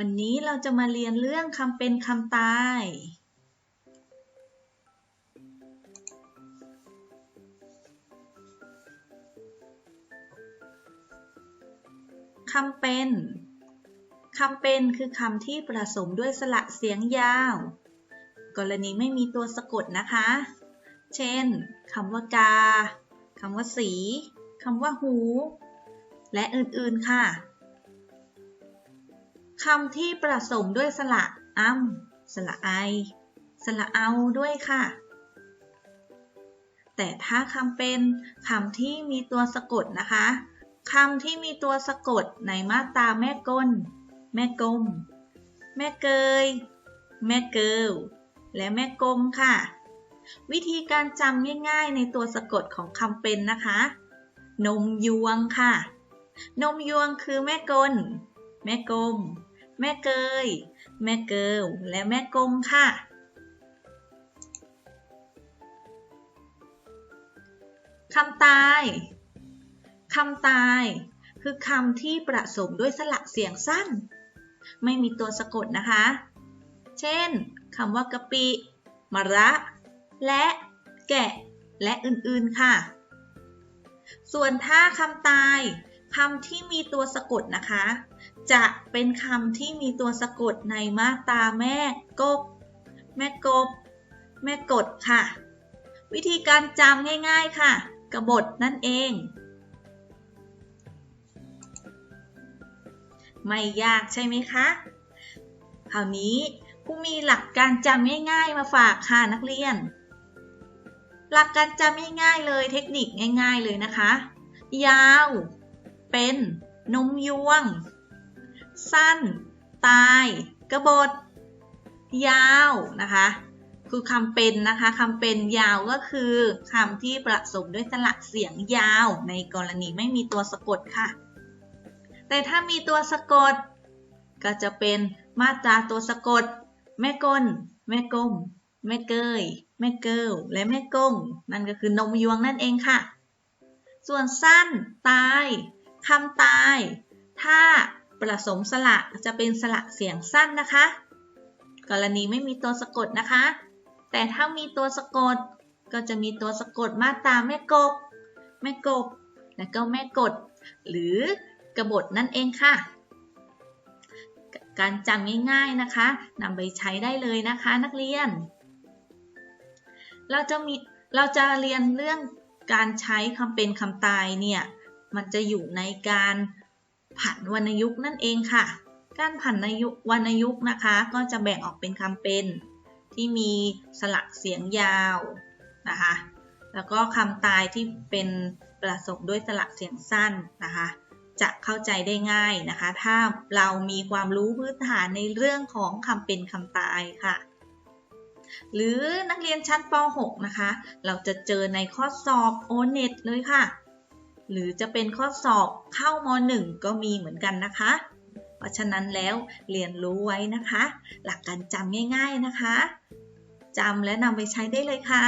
วันนี้เราจะมาเรียนเรื่องคำเป็นคำตาย คำเป็น คำเป็นคือคำที่ผสมด้วยสระเสียงยาว กรณีไม่มีตัวสะกดนะคะ เช่น คำว่ากา คำว่าสี คำว่าหู และอื่นๆค่ะ คำที่ผสมด้วยสระอ้ำสระไอ สระเอาด้วยค่ะ แต่ถ้าคำเป็นคำที่มีตัวสะกดนะคะคำที่มีตัวสะกดในมาตราแม่กลแม่กลม แม่เกย แม่เกิลและแม่กลมค่ะ วิธีการจำง่ายๆในตัวสะกดของคำเป็นนะคะ นมยวงค่ะ นมยวงคือแม่กล แม่กลม แม่เกย แม่เกิลและแม่กลมค่ะ คำตาย คำตาย คือคำที่ผสมด้วยสระเสียงสั้น ไม่มีตัวสะกดนะคะ เช่นคำว่ากะปิ มะระ และแกะ และอื่นๆค่ะ ส่วนถ้าคำตาย คำที่มีตัวสะกดนะคะ จะเป็นคำที่มีตัวสะกดในมาตราแม่กบ แม่กบ แม่กดค่ะ วิธีการจำง่าย ๆค่ะ กบฏนั่นเอง ไม่ยากใช่ไหมคะคราวนี้ผู้มีหลักการจำง่ายๆมาฝากค่ะนักเรียน หลักการจำง่ายๆเลยเทคนิคง่าย ๆเลยนะคะ ยาว เป็นนมยวง สั้น ตาย กระบฏยาวนะคะ คือคำเป็นนะคะคำเป็นยาวก็คือคำที่ผสมด้วยสระเสียงยาวในกรณีไม่มีตัวสะกดค่ะ แต่ถ้ามีตัวสะกด ก็จะเป็นมาตราตัวสะกด แม่กลแม่กลมแม่เกย แม่เกิลและแม่กงนั่นก็คือนมยวงนั่นเองค่ะ ส่วนสั้น ตาย คำตาย ถ้าผสมสระจะเป็นสระเสียงสั้นนะคะ กรณีไม่มีตัวสะกดนะคะ แต่ถ้ามีตัวสะกด ก็จะมีตัวสะกดมาตราแม่กบ แม่กบ และก็แม่กด หรือกระบฏนั่นเองค่ะ การจำง่ายๆนะคะนำไปใช้ได้เลยนะคะนักเรียน เราจะมีเราจะเรียนเรื่องการใช้คำเป็นคำตายเนี่ย มันจะอยู่ในการผันวรรณยุกต์นั่นเองค่ะ การผันวรรณยุกต์นะคะ ก็จะแบ่งออกเป็นคำเป็น ที่มีสระเสียงยาวนะคะ แล้วก็คำตายที่เป็นประสบด้วยสระเสียงสั้นนะคะ จะเข้าใจได้ง่ายนะคะ ถ้าเรามีความรู้พื้นฐานในเรื่องของคำเป็นคำตายค่ะ หรือนักเรียนชั้นป .6 นะคะ เราจะเจอในข้อสอบ o n e t เลยค่ะ หรือจะเป็นข้อสอบเข้าม1ก็มีเหมือนกันนะคะ เพราะฉะนั้นแล้วเรียนรู้ไว้นะคะ หลักการจำง่าย ๆนะคะจำและนำไปใช้ได้เลยค่ะ